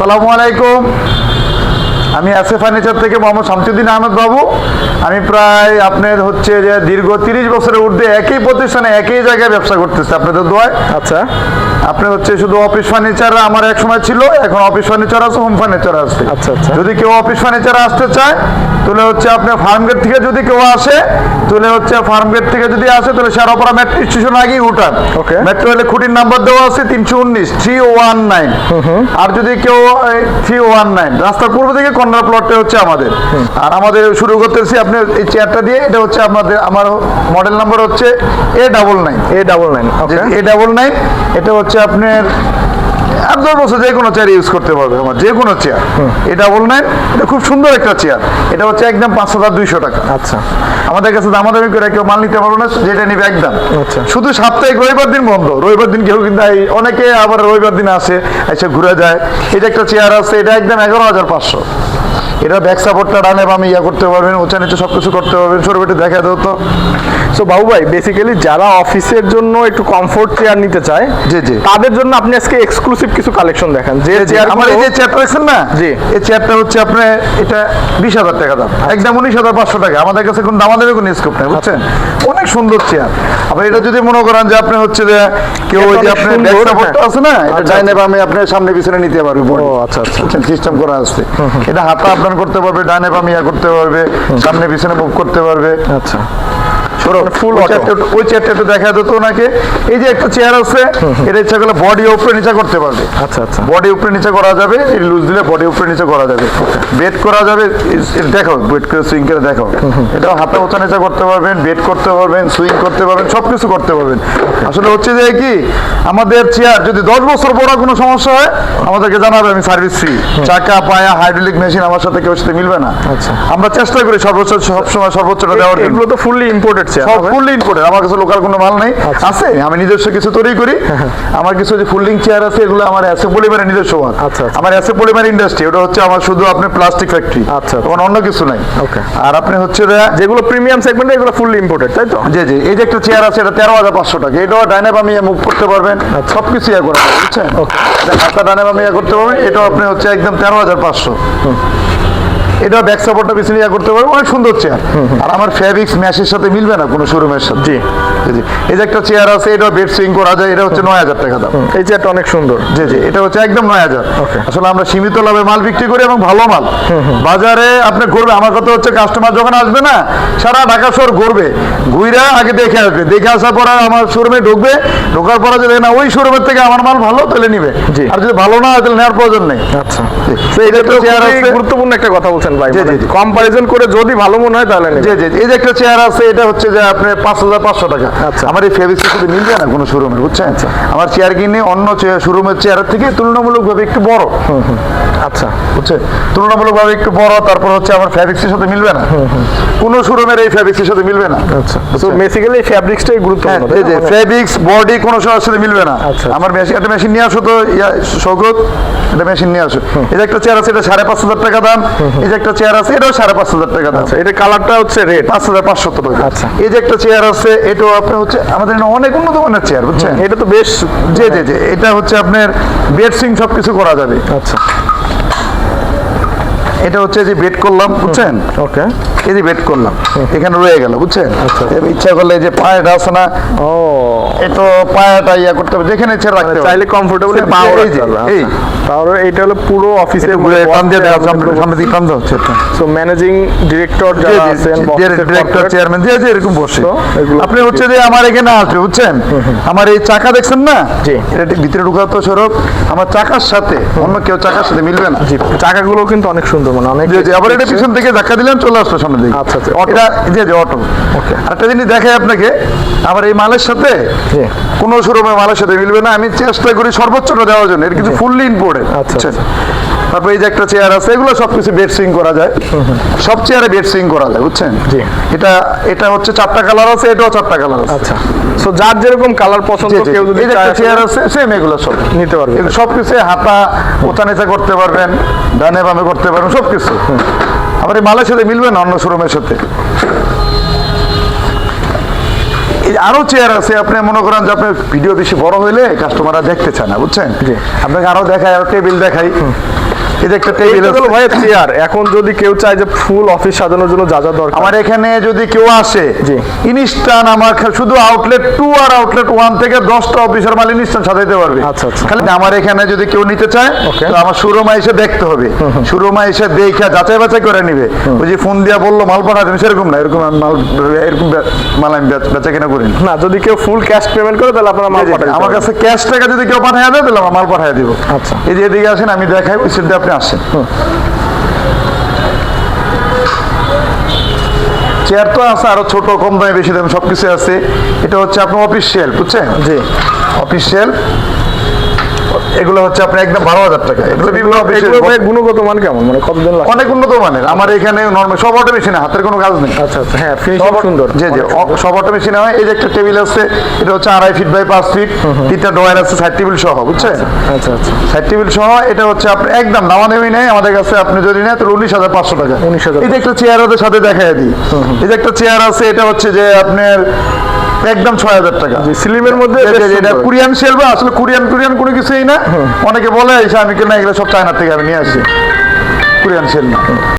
আসসালামু আলাইকুম। আমি এসএ ফার্নিচার থেকে মোহাম্মদ শামসুদ্দিন আহমেদ বাবু। আমি প্রায় আপনার হচ্ছে যে দীর্ঘ তিরিশ বছরের ঊর্ধ্বে একই প্রতিষ্ঠানে একই জায়গায় ব্যবসা করতেছে আপনাদের দোয়ায়। আচ্ছা। আপনি হচ্ছে শুধু অফিস ফার্নিচার আমার এক সময় ছিল এখন অফিস ফার্নিচার আছে হোম ফার্নিচার আছে। আচ্ছা, আচ্ছা। যদি কেউ অফিস ফার্নিচার আসতে চায় তাহলে হচ্ছে আপনার ফার্ম গেট থেকে যদি কেউ আসে তাহলে হচ্ছে ফার্ম গেট থেকে যদি আসে তাহলে শেরাপাড়া মেট্রো স্টেশন আগেই উঠান। Okay. মেট্রো রেলে খুঁটির নাম্বার দেওয়া আছে তিনশো উনিশ থ্রি ওয়ান নাইন আর যদি কেউ থ্রি ওয়ান নাইন রাস্তার পূর্ব থেকে কর্নার প্লটটা হচ্ছে আমাদের। আর আমাদের শুরু করতেছি আপনি এই চেয়ারটা দিয়ে এটা হচ্ছে আমাদের আমার মডেল নাম্বার হচ্ছে A double nine A double nine A double nine এটা হচ্ছে আপনার দশ বছর যে কোনো চেয়ার ইউজ করতে পারবে আমার যে কোনো চেয়ার এ ডাবল নাইন এটা খুব সুন্দর একটা চেয়ার এটা হচ্ছে একদম পাঁচ হাজার দুইশো টাকা। আচ্ছা। আমাদের কাছে দামাদামি করে কেউ মাল নিতে পারব না যেটা নিবে একদম। আচ্ছা। শুধু সাপ্তাহিক রবিবার দিন বন্ধ। রবিবার দিন কেউ কিন্তু অনেকে আবার রবিবার দিন আসে এসে ঘুরে যায়। এটা একটা চেয়ার আছে এটা একদম এগারো হাজার পাঁচশো। এটা ব্যাক সাপোর্টটা ডানে বামে ইয়া করতে পারবেন উঁচা নিচে সব কিছু করতে পারবেন। ছোট বেটে দেখা দাও তো। সো বাবু ভাই বেসিক্যালি যারা অফিসের জন্য একটু কমফোর্ট চেয়ার নিতে চায় জি, জি। তাদের জন্য আপনি আজকে এক্সক্লুসিভ কিছু কালেকশন দেখান। যে চেয়ার আমার এই যে চেয়ারটা দেখছেন না? জি। এই চেয়ারটা হচ্ছে আপনার এটা বিশ হাজার টাকা দাম। একদম উনিশ হাজার পাঁচশো টাকা। আমাদের কাছে কোনো দামাদামি কোনো স্কোপ নেই বুঝছেন? অনেক সুন্দর চেয়ার আবার এটা যদি মনে করেন যে আপনি হচ্ছে যে কেউ ওই যে আপনার ব্যাক সাপোর্টটা। আছে না এটা আচ্ছা, ডাইনে বামে আপনার সামনে পিছনে নিতে পারবে ও, আচ্ছা, আচ্ছা। সিস্টেম করা আছে। এটা হাতা আপনার করতে পারবে ডানে বামিয়া করতে পারবে সামনে পিছনে মুভ করতে পারবে। আচ্ছা। সরো ওই চেয়ারটা একটু- ওই চেয়ারটা একটু দেখা যেত ওনাকে। এই যে একটা চেয়ার আছে এটা ইচ্ছা করলে বডি উপরে নিচে করতে পারবে। আচ্ছা আচ্ছা। বডি উপরে নিচে করা যাবে লুজ দিলে বডি উপরে নিচে করা যাবে। বেড করা যাবে এই- এই দেখো বেড করে সুইং করে দেখো এটা হাতে ওচা নিচে করতে পারবেন বেড করতে পারবেন সুইং করতে পারবেন সব কিছু করতে পারবেন। আসলে হচ্ছে যে কি আমাদের চেয়ার যদি দশ বছর পর কোনো সমস্যা হয় আমাদেরকে জানাবে আমি সার্ভিস ফ্রি চাকা পায়া হাইড্রোলিক মেশিন আমার সাথে কেউ সাথে মিলবে না। আচ্ছা। আমরা চেষ্টা করি সর্বোচ্চ সবসময় সর্বোচ্চটা দেওয়ার এগুলো তো ফুললি ইম্পোর্টেড সব ফুললি ইম্পোর্টেড আমার কাছে লোকাল কোনো মাল নেই। আচ্ছা। আছে? আমি নিজস্ব কিছু তৈরি করি। আমার কিছু যে ফুল্ডিং চেয়ার আছে এগুলো আমার অ্যাসে পলিমারের নিজস্ব মাল। আচ্ছা, আচ্ছা। আমার অ্যাসে পলিমার ইন্ডাস্ট্রি ওটা হচ্ছে আমার শুধু আপনার প্লাস্টিক ফ্যাক্টরি আচ্ছা। তখন অন্য কিছু নাই. আর আপনি হচ্ছে যেগুলো প্রিমিয়াম সেগমেন্টে এগুলো ফুললি ইম্পোর্টেড তাই তো? জি জি। এই যে একটা চেয়ার আছে এটা তেরো হাজার পাঁচশো টাকা। এটাও ডাইনে বামে মুভ করতে পারবেন। সব কিছু ইয়ে করা যাবে, বুঝছেন? হাতটা ডাইনে বামে ইয়ে করতে পারবেন। এটাও আপনি হচ্ছে একদম তেরো হাজার পাঁচশো। এটা ব্যাক সাপোর্টটা পিছনে ইয়ে করতে পারবেন অনেক সুন্দর চেয়ার আর আমার ফেব্রিক্স ম্যাশের সাথে মিলবে না কোনো শোরুমের সাথে? জি। জি এই যে একটা চেয়ার আছে এটাও বেড সুইং করা যায় এটা হচ্ছে নয় হাজার টাকা দাম। এই চেয়ারটা অনেক সুন্দর। জি জি এটা হচ্ছে একদম নয় হাজার. আসলে আমরা সীমিত লাভে মাল বিক্রি করি এবং ভালো মাল। বাজারে আপনি ঘুরবে। আমার কথা হচ্ছে কাস্টমার যখন আসবে না সারা ঢাকা শহর ঘুরবে। ঘুরে আগে দেখে আসবে। দেখে আসার পরে আমার শোরুমে ঢুকবে। ঢোকার পরে যদি না ওই শোরুমের থেকে আমার মাল ভালো তাহলে নিবে। জি। আর যদি ভালো না হয় তাহলে নেওয়ার প্রয়োজন নেই। আচ্ছা। এটা তো চেয়ার আছে গুরুত্বপূর্ণ একটা কথা বলছেন। ভাই জি, জি। কম্পারিজন করে যদি ভালো মনে হয় তাহলে জি জি এই যে একটা চেয়ার আছে এটা হচ্ছে যে আপনার পাঁচ হাজার পাঁচশো টাকা। আচ্ছা। আমার এই ফেব্রিক্সের সাথে মিলবে না কোনো শোরুমের বুঝছেন? আমার চেয়ার কিনে অন্য শোরুমের চেয়ারের থেকে তুলনামূলকভাবে একটু বড়। আচ্ছা। বুঝছেন? তুলনামূলকভাবে একটু বড় তারপর হচ্ছে আমার ফ্যাব্রিক্সের সাথে মিলবে না। কোনো শোরুমের এই ফ্যাব্রিক্সের সাথে মিলবে না। আচ্ছা। তো বেসিক্যালি এই ফ্যাব্রিক্সটাই হ্যাঁ গুরুত্বপূর্ণ এই যে না? মানে- ফেব্রিক্স বডি কোনো সময়ের সাথে মিলবে না। আচ্ছা। আমার মেশিন একটা মেশিন নিয়ে আসো তো ইয়া, সৌগত একটা মেশিন নিয়ে আসো। এই যে একটা চেয়ার আছে এটা সাড়ে পাঁচ হাজার টাকা দাম। এই যে একটা চেয়ার আছে এটাও সাড়ে পাঁচ হাজার টাকা দাম। আচ্ছা এটা কালারটা হচ্ছে রেড পাঁচ হাজার পাঁচশো টাকা। আচ্ছা। এই যে একটা চেয়ার আছে এটাও আপনার হচ্ছে আমাদের অনেক উন্নত মানের চেয়ার বুঝছেন? এটা তো বেশ জি জি জি এটা হচ্ছে আপনার বেড সিং সব কিছু করা যাবে। আচ্ছা। এটা হচ্ছে যে বেড করলাম বুঝছেন? ওকে। এই যে বেড করলাম এখানে রয়ে গেল বুঝছেন? এবার ইচ্ছা করলে যে পায়েটা আছে না ও। এতো পায়াটা ইয়া করতে হবে যেখানে ইচ্ছা রাখতে হবে। চাইলে কমফোর্টেবলি বুঝছেন? পাওয়ার এই যে, এই তাহলে এইটা হলো পুরো অফিসে এটা টান দিয়ে দেখা সামনে সামনে দিকে টান হচ্ছে সো ম্যানেজিং ডিরেক্টর যারা আছেন ডিরেক্টর চেয়ারম্যান যে এরকম বসে। আপনি হচ্ছে যে আমার এখানে আসবে বুঝছেন? আমার এই চাকা দেখছেন না। এটা ভিতরে ঢুকাতো সৌরভ। আমার চাকার সাথে অন্য কেউ চাকার সাথে মিলবে না। জি চাকাগুলো কিন্তু অনেক সুন্দর মানে অনেক জি আবার এটা পিছন থেকে ধাক্কা দিলাম চলে আসলো সামনে দিকে। আচ্ছা, আচ্ছা। এটা জি জি অটো Okay. একটা জিনিস দেখাই আপনাকে আমার এই মালের সাথে। কোনো শোরুমে মালের সাথে মিলবে না। আমি চেষ্টা করি সর্বোচ্চটা দেওয়ার জন্য। এটা কিন্তু ফুললি ইম্পোর্টেড আচ্ছা, তারপর এই যে একটা চেয়ার আছে এগুলো সবকিছু বেড সুইং করা যায়। সব চেয়ারে বেড সুইং করা যায় বুঝছেন? এটা এটা হচ্ছে চারটা কালার আছে এটাও চারটা কালার আছে। আচ্ছা। সো যার যেরকম কালার পছন্দ। কেউ যদি এই যে একটা চেয়ার আছে সেম এগুলো সব। নিতে পারবে। এগুলো সব কিছু হাতা ওচা নিচা করতে পারবেন ডানে বামে করতে পারবেন সব কিছু আবার এই মালের সাথে মিলবে না অন্য শোরুমের সাথে। এই আরও চেয়ার আছে আপনি মনে করেন যে আপনার ভিডিও বেশি বড় হইলে কাস্টমাররা দেখতে চায় না বুঝছেন। আপনাকে আরও দেখায় আরও টেবিল দেখাই এই একটা টেবিল ভাই চেয়ার এখন যদি কেউ চায় যে ফুল অফিস সাজানোর জন্য যা যা দরকার। আমার এখানে যদি কেউ আসে জি। ইনস্টান আমার শুধু আউটলেট টু আর আউটলেট ওয়ান থেকে দশটা অফিসের মাল ইনস্টান সাজাইতে পারবে। আচ্ছা, আচ্ছা। খালি আমার এখানে যদি কেউ নিতে চায়. তো আমার শোরুমে এসে দেখতে হবে। শোরুমে এসে দেখে যাচাই বাছাই করে নিবে। ওই যে ফোন দিয়া বলল মাল পাঠা দেবে সেরকম না এরকম মাল এরকম মাল আমি বেচ- কেনা করি না। যদি কেউ ফুল ক্যাশ পেমেন্ট করে তাহলে আপনারা মাল জি, আমার কাছে ক্যাশ টাকা যদি কেউ পাঠায় দেয় তাহলে আমার মাল পাঠিয়ে দিব। আচ্ছা। এই যে এদিকে আসেন আমি দেখাই ওই সাইড দিয়ে আসে। চেয়ার তো আছে আরও ছোট কম দামে বেশি দামে সবকিছু আছে। এটা হচ্ছে আপনার অফিসিয়াল বুঝছেন? জি। অফিসিয়াল এগুলো হচ্ছে আপনার একদম বারো হাজার টাকা। এগুলো বিভিন্ন গুণগত মান কেমন? মানে কতদিন লাগে অনেক উন্নত মানের। আমার এখানে নর্মাল সব অটো মেশিনে হাতের কোনো কাজ নেই। আচ্ছা আচ্ছা। হ্যাঁ ফিনিশিং সুন্দর। জি জি সব অটো মেশিনে হয়। এই যে একটা টেবিল আছে এটা হচ্ছে আড়াই ফিট বাই পাঁচ ফিট তিনটা ড্রয়ার আছে সাইড টেবিল সহ বুঝছেন? আচ্ছা আচ্ছা সাইড টেবিল সহ এটা হচ্ছে আপনি একদম নামা নেমে নেই। আমাদের কাছে আপনি যদি নেন তাহলে উনিশ হাজার পাঁচশো টাকা। 19,500 এই যে একটা চেয়ার ওদের সাথে দেখাই দিই। এই যে একটা চেয়ার আছে এটা হচ্ছে যে আপনার একদম ছয় হাজার টাকা। সিলিমের স্লিমের মধ্যে এটা। কোরিয়ান সেলবা আসলে কোরিয়ান কোরিয়ান কোনো কিছুই না। অনেকে বলে আমি কেন এগুলো সব চায়নার থেকে আমি নিয়ে আসি কোরিয়ান সেল না।